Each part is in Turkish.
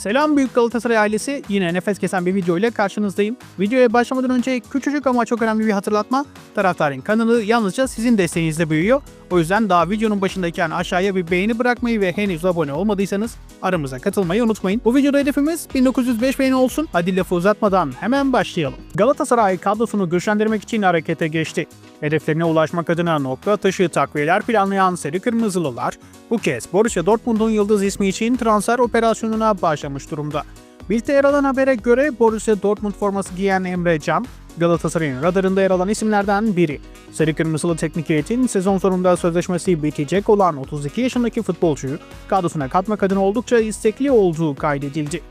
Selam büyük Galatasaray ailesi. Yine nefes kesen bir video ile karşınızdayım. Videoya başlamadan önce küçücük ama çok önemli bir hatırlatma. Taraftarın kanalı yalnızca sizin desteğinizle büyüyor. O yüzden daha videonun başındayken aşağıya bir beğeni bırakmayı ve henüz abone olmadıysanız aramıza katılmayı unutmayın. Bu videoda hedefimiz 1905 beğeni olsun. Hadi lafı uzatmadan hemen başlayalım. Galatasaray kadrosunu güçlendirmek için harekete geçti. Hedeflerine ulaşmak adına nokta atışı takviyeler planlayan Sarı Kırmızılılar bu kez Borussia Dortmund'un yıldız ismi için transfer operasyonuna başlamış durumda. Birlikte yer alan habere göre Borussia Dortmund forması giyen Emre Can, Galatasaray'ın radarında yer alan isimlerden biri. Sarı Kırmızılı teknik heyetin sezon sonunda sözleşmesi bitecek olan 32 yaşındaki futbolcuyu kadrosuna katmak adına oldukça istekli olduğu kaydedildi.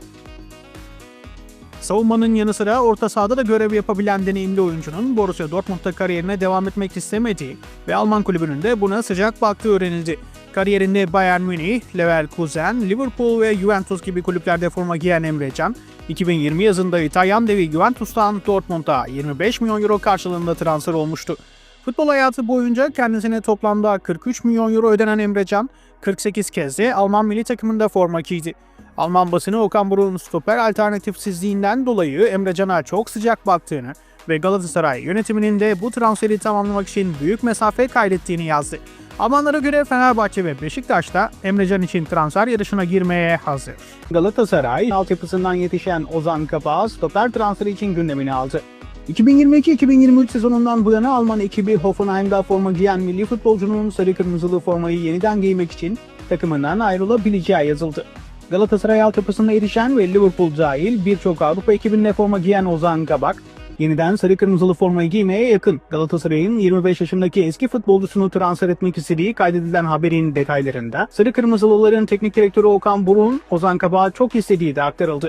Savunmanın yanı sıra orta sahada da görev yapabilen deneyimli oyuncunun Borussia Dortmund'da kariyerine devam etmek istemediği ve Alman kulübünün de buna sıcak baktığı öğrenildi. Kariyerinde Bayern Münih, Leverkusen, Liverpool ve Juventus gibi kulüplerde forma giyen Emre Can, 2020 yazında İtalyan devi Juventus'tan Dortmund'a 25 milyon euro karşılığında transfer olmuştu. Futbol hayatı boyunca kendisine toplamda 43 milyon euro ödenen Emre Can, 48 kez de Alman milli takımında forma giydi. Alman basını Okan Buruk'un stoper alternatifsizliğinden dolayı Emre Can'a çok sıcak baktığını ve Galatasaray yönetiminin de bu transferi tamamlamak için büyük mesafe kaydettiğini yazdı. Almanlara göre Fenerbahçe ve Beşiktaş da Emrecan için transfer yarışına girmeye hazır. Galatasaray altyapısından yetişen Ozan Kabak stoper transferi için gündemini aldı. 2022-2023 sezonundan bu yana Alman ekibi Hoffenheim'da forma giyen milli futbolcunun sarı kırmızılı formayı yeniden giymek için takımından ayrılabileceği yazıldı. Galatasaray altyapısına erişen ve Liverpool dahil birçok Avrupa ekibinde forma giyen Ozan Kabak, yeniden sarı kırmızılı formayı giymeye yakın. Galatasaray'ın 25 yaşındaki eski futbolcusunu transfer etmek istediği kaydedilen haberin detaylarında sarı kırmızılıların teknik direktörü Okan Buruk'un Ozan Kabak'ı çok istediği de aktarıldı.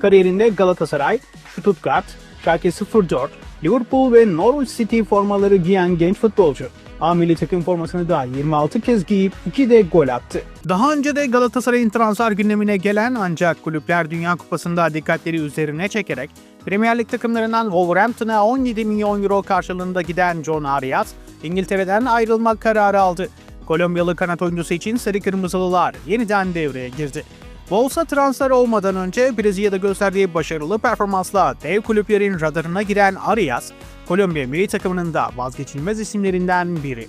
Kariyerinde Galatasaray, Stuttgart, Schalke 04, Liverpool ve Norwich City formaları giyen genç futbolcu. A milli takım formasını da 26 kez giyip 2 de gol attı. Daha önce de Galatasaray'ın transfer gündemine gelen ancak Kulüpler Dünya Kupası'nda dikkatleri üzerine çekerek Premier Lig takımlarından Wolverhampton'a 17 milyon euro karşılığında giden John Arias, İngiltere'den ayrılmak kararı aldı. Kolombiyalı kanat oyuncusu için Sarı Kırmızılılar yeniden devreye girdi. Wolves'a transfer olmadan önce Brezilya'da gösterdiği başarılı performansla dev kulüplerin radarına giren Arias, Kolombiya milli takımının da vazgeçilmez isimlerinden biri.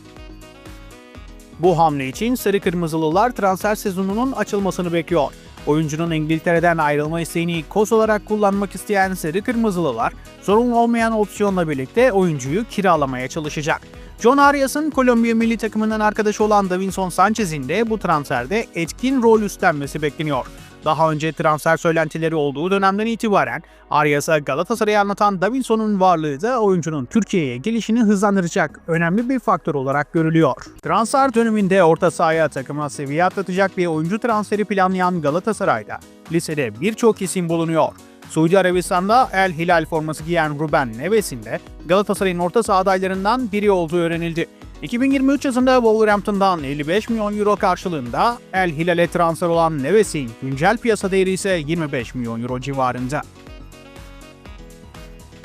Bu hamle için Sarı Kırmızılılar transfer sezonunun açılmasını bekliyor. Oyuncunun İngiltere'den ayrılma isteğini koz olarak kullanmak isteyen Sarı Kırmızılılar, zorunlu olmayan opsiyonla birlikte oyuncuyu kiralamaya çalışacak. John Arias'ın Kolombiya milli takımından arkadaşı olan Davinson Sanchez'in de bu transferde etkin rol üstlenmesi bekleniyor. Daha önce transfer söylentileri olduğu dönemden itibaren Arias'a Galatasaray'ı anlatan Davinson'un varlığı da oyuncunun Türkiye'ye gelişini hızlandıracak önemli bir faktör olarak görülüyor. Transfer döneminde orta sahaya takıma seviye atlatacak bir oyuncu transferi planlayan Galatasaray'da lisede birçok isim bulunuyor. Suudi Arabistan'da El Hilal forması giyen Ruben Neves'in de Galatasaray'ın orta saha adaylarından biri olduğu öğrenildi. 2023 yazında Wolverhampton'dan 55 milyon euro karşılığında El Hilal'e transfer olan Neves'in güncel piyasa değeri ise 25 milyon euro civarında.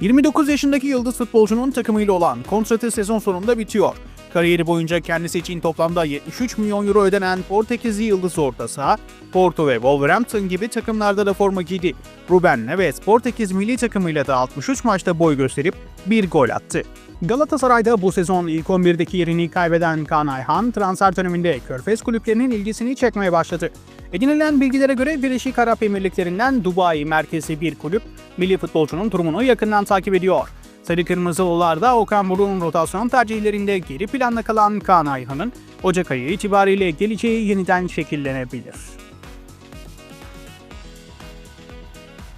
29 yaşındaki yıldız futbolcunun takımıyla olan kontratı sezon sonunda bitiyor. Kariyeri boyunca kendisi için toplamda 73 milyon euro ödenen Portekizli yıldız orta saha, Porto ve Wolverhampton gibi takımlarda da forma giydi. Ruben Neves Portekiz milli takımıyla da 63 maçta boy gösterip bir gol attı. Galatasaray'da bu sezon ilk 11'deki yerini kaybeden Kaan Ayhan transfer döneminde Körfez kulüplerinin ilgisini çekmeye başladı. Edinilen bilgilere göre Birleşik Arap Emirlikleri'nden Dubai merkezi bir kulüp milli futbolcunun durumunu yakından takip ediyor. Sarı Kırmızılılarda Okan Buruk'un rotasyon tercihlerinde geri planda kalan Kaan Ayhan'ın Ocak ayı itibariyle geleceği yeniden şekillenebilir.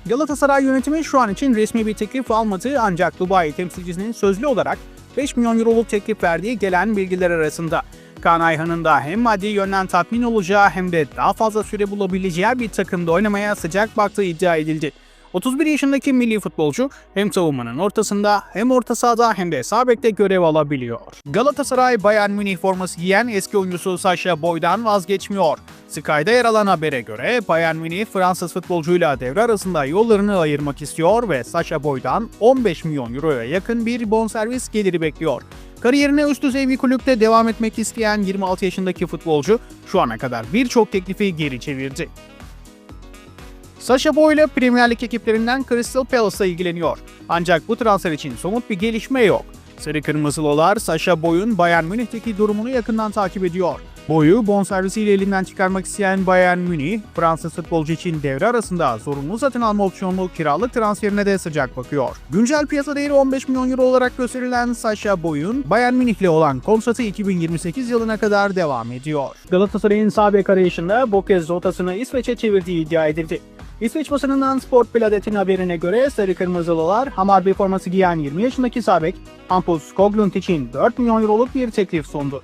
Galatasaray yönetimi şu an için resmi bir teklif almadı ancak Dubai temsilcisinin sözlü olarak 5 milyon euroluk teklif verdiği gelen bilgiler arasında. Kaan Ayhan'ın da hem maddi yönden tatmin olacağı hem de daha fazla süre bulabileceği bir takımda oynamaya sıcak baktığı iddia edildi. 31 yaşındaki milli futbolcu hem savunmanın ortasında hem orta sahada hem de sağ görev alabiliyor. Galatasaray Bayern Münih forması giyen eski oyuncusu Sasha Boy'dan vazgeçmiyor. Sky'da yer alan habere göre Bayern Münih Fransız futbolcuyla devre arasında yollarını ayırmak istiyor ve Sasha Boy'dan 15 milyon euroya yakın bir bonservis geliri bekliyor. Kariyerine üst düzey bir kulüpte devam etmek isteyen 26 yaşındaki futbolcu şu ana kadar birçok teklifi geri çevirdi. Sasha Boy ile Premier Lig ekiplerinden Crystal Palace'la ilgileniyor. Ancak bu transfer için somut bir gelişme yok. Sarı Kırmızılılar Sasha Boy'un Bayern Münih'teki durumunu yakından takip ediyor. Boyu bonservisiyle elinden çıkarmak isteyen Bayern Münih, Fransız futbolcu için devre arasında zorunlu satın alma opsiyonlu kiralık transferine de sıcak bakıyor. Güncel piyasa değeri 15 milyon euro olarak gösterilen Sasha Boy'un Bayern Münih'le olan kontratı 2028 yılına kadar devam ediyor. Galatasaray'ın sağ bek arayışında bu kez rotasını İsveç'e çevirdiği iddia edildi. İsveç basınından Sport Biladet'in haberine göre Sarı Kırmızılılar Hamarby forması giyen 20 yaşındaki sabek Hampus Skoglund için 4 milyon euroluk bir teklif sundu.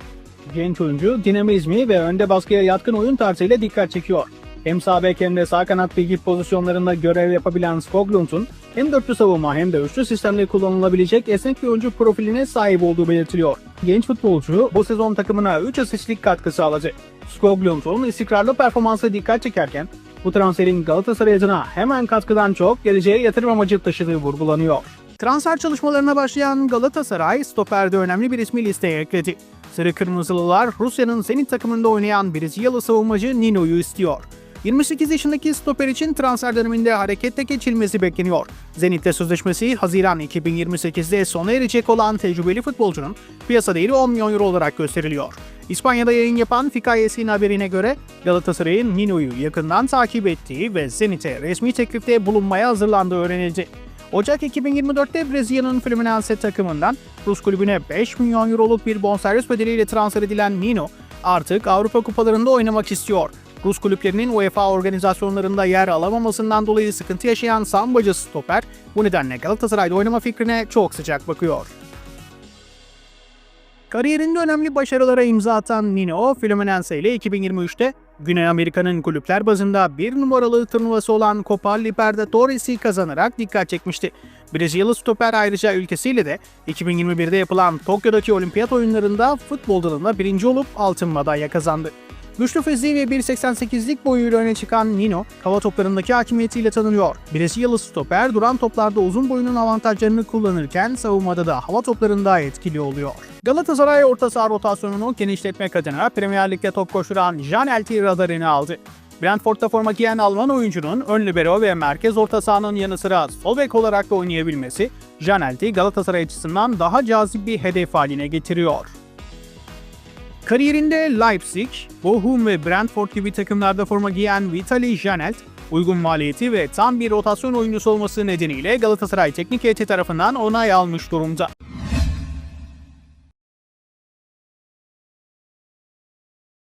Genç oyuncu dinamizmi ve önde baskıya yatkın oyun tarzıyla dikkat çekiyor. Hem sağ bek hem de sağ kanat bilgi pozisyonlarında görev yapabilen Skoglund'un hem dörtlü savunma hem de üçlü sistemde kullanılabilecek esnek bir oyuncu profiline sahip olduğu belirtiliyor. Genç futbolcu bu sezon takımına 3 asistlik katkı sağladı. Skoglund'un istikrarlı performansı dikkat çekerken bu transferin Galatasaray adına hemen katkıdan çok geleceğe yatırım amacı taşıdığı vurgulanıyor. Transfer çalışmalarına başlayan Galatasaray stoperde önemli bir ismi listeye ekledi. Sarı Kırmızılılar Rusya'nın Zenit takımında oynayan Brezilyalı savunmacı Nino'yu istiyor. 28 yaşındaki stoper için transfer döneminde harekete geçilmesi bekleniyor. Zenit'te sözleşmesi Haziran 2028'de sona erecek olan tecrübeli futbolcunun piyasa değeri 10 milyon euro olarak gösteriliyor. İspanya'da yayın yapan Fikayes'in haberine göre Galatasaray'ın Nino'yu yakından takip ettiği ve Zenit'e resmi teklifte bulunmaya hazırlandığı öğrenildi. Ocak 2024'te Brezilya'nın Fluminense takımından Rus kulübüne 5 milyon euroluk bir bonservis bedeliyle transfer edilen Nino artık Avrupa kupalarında oynamak istiyor. Rus kulüplerinin UEFA organizasyonlarında yer alamamasından dolayı sıkıntı yaşayan sambacı stoper bu nedenle Galatasaray'da oynama fikrine çok sıcak bakıyor. Kariyerinde önemli başarılara imza atan Nino, Fluminense ile 2023'te Güney Amerika'nın kulüpler bazında bir numaralı turnuvası olan Copa Libertadores'i kazanarak dikkat çekmişti. Brezilyalı stoper ayrıca ülkesiyle de 2021'de yapılan Tokyo'daki olimpiyat oyunlarında futbol dalında birinci olup altın madalya kazandı. Güçlü fiziği ve 1.88'lik boyuyla öne çıkan Nino, hava toplarındaki hakimiyetiyle tanınıyor. Brezilyalı stoper duran toplarda uzun boyunun avantajlarını kullanırken savunmada da hava toplarında etkili oluyor. Galatasaray orta saha rotasyonunu genişletmek adına Premier Lig'de top koşturan Jan Elti radarını aldı. Brentford'da forma giyen Alman oyuncunun ön libero ve merkez orta sahanın yanı sıra sol bek olarak da oynayabilmesi, Jan Elti Galatasaray açısından daha cazip bir hedef haline getiriyor. Kariyerinde Leipzig, Bochum ve Brentford gibi takımlarda forma giyen Vitali Janelt, uygun maliyeti ve tam bir rotasyon oyuncusu olması nedeniyle Galatasaray Teknik Heyeti tarafından onay almış durumda.